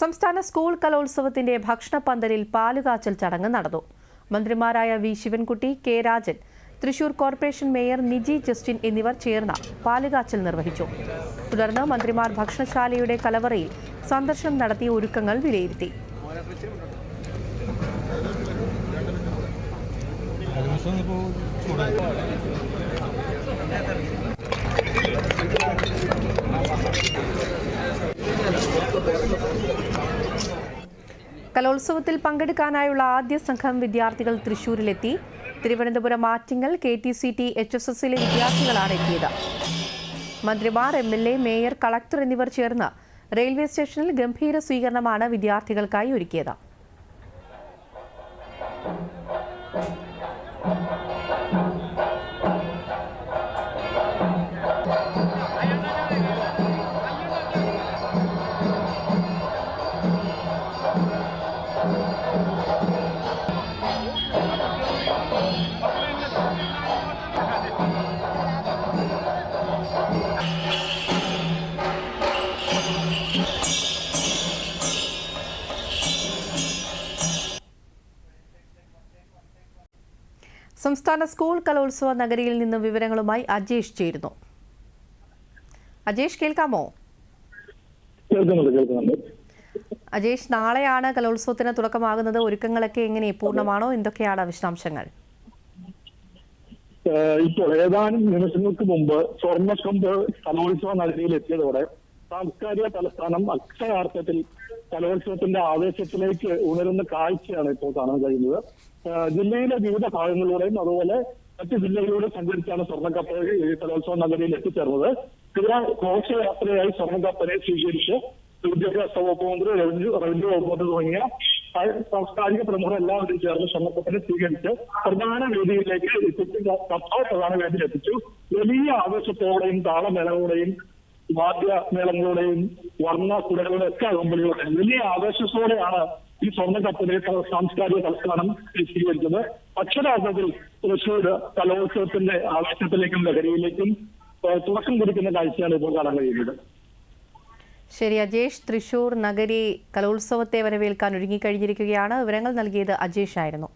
സംസ്ഥാന സ്കൂൾ കലോത്സവത്തിന്റെ ഭക്ഷണപ്പന്തലിൽ പാലുകാച്ചൽ ചടങ്ങ് നടന്നു. മന്ത്രിമാരായ V Sivankutty K Rajan Thrissur corporation mayor Niji Justin എന്നിവർ ചേർന്ന് പാലുകാച്ചൽ നിർവഹിച്ചു. തുടർന്ന് മന്ത്രിമാർ ഭക്ഷണശാലയുടെ കലവറയിൽ സന്ദർശനം നടത്തി ഒരുക്കങ്ങൾ വിലയിരുത്തി. കലോത്സവത്തിൽ പങ്കെടുക്കാനായുള്ള ആദ്യ സംഘം വിദ്യാർത്ഥികൾ തൃശൂരിലെത്തി. Thiruvananthapuram Attingal K T C T H S എസിലെ വിദ്യാർത്ഥികളാണ് എത്തിയത്. മന്ത്രിമാർ M L A mayor collector എന്നിവർ ചേർന്ന് റെയിൽവേ സ്റ്റേഷനിൽ ഗംഭീര സ്വീകരണമാണ് വിദ്യാർത്ഥികൾക്കായി ഒരുക്കിയത്. സംസ്ഥാന സ്കൂൾ കലോത്സവ നഗരിയിൽ നിന്ന് വിവരങ്ങളുമായി അജേഷ് ചേരുന്നു. അജേഷ് കേൾക്കാമോ? കേൾക്കുന്നുണ്ട് കേൾക്കുന്നുണ്ട്. അജേഷ് നാളെയാണ് കലോത്സവത്തിന് തുടക്കമാകുന്നത്. ഒരുക്കങ്ങളൊക്കെ എങ്ങനെ പൂർണമാണോ? എന്തൊക്കെയാണ് വിശദാംശങ്ങൾ? ഇപ്പോൾ ഏതാനും നിമിഷങ്ങൾക്ക് മുമ്പ് സ്വർണക്കൊമ്പ് കലോത്സവ നഗരിയിൽ എത്തിയതോടെ സാംസ്കാരിക തലസ്ഥാനം അക്ഷരാർത്ഥത്തിൽ കലോത്സവത്തിന്റെ ആവേശത്തിലേക്ക് ഉണരുന്ന കാഴ്ചയാണ് ഇപ്പോൾ കാണാൻ കഴിയുന്നത്. ജില്ലയിലെ വിവിധ ഭാഗങ്ങളിലൂടെയും അതുപോലെ മറ്റ് ജില്ലകളിലൂടെ സഞ്ചരിച്ചാണ് സ്വർണക്കപ്പ് കലോത്സവ നഗരിയിൽ എത്തിച്ചേർന്നത്. ഇതിനാൽ ഘോഷയാത്രയായി സ്വർണക്കപ്പനെ സ്വീകരിച്ച് വിദ്യാഭ്യാസ വകുപ്പ് മന്ത്രി റവന്യൂ റവന്യൂ വകുപ്പ് മന്ത്രി തുടങ്ങിയ സാംസ്കാരിക പ്രമുഖർ എല്ലാവരും ചേർന്ന് സ്വർണക്കപ്പനെ സ്വീകരിച്ച് പ്രധാന വേദിയിലേക്ക് എത്തിച്ച് പ്രധാന വേദിയിൽ എത്തിച്ചു. വലിയ ആവേശത്തോടെയും താളമേളകളോടെയും വാദ്യമേളങ്ങളുടെയും വർണ കുടകളുടെ ഒക്കെ കമ്പനികളുടെയും വലിയ ആവേശത്തോടെയാണ് ഈ സ്വർണക്കപ്പിനെ സാംസ്കാരിക തലസ്ഥാനം സ്വീകരിച്ചത്. അക്ഷരാർത്ഥത്തിൽ തൃശ്ശൂർ കലോത്സവത്തിന്റെ ആവേശത്തിലേക്കും ലഹരിയിലേക്കും തുടക്കം കുറിക്കുന്ന കാഴ്ചയാണ് ഇപ്പോൾ കാണാൻ കഴിയുന്നത്. ശരി അജേഷ് തൃശൂർ നഗരി കലോത്സവത്തെ വരവേൽക്കാൻ ഒരുങ്ങിക്കഴിഞ്ഞിരിക്കുകയാണ്. വിവരങ്ങൾ നൽകിയത് അജേഷ് ആയിരുന്നു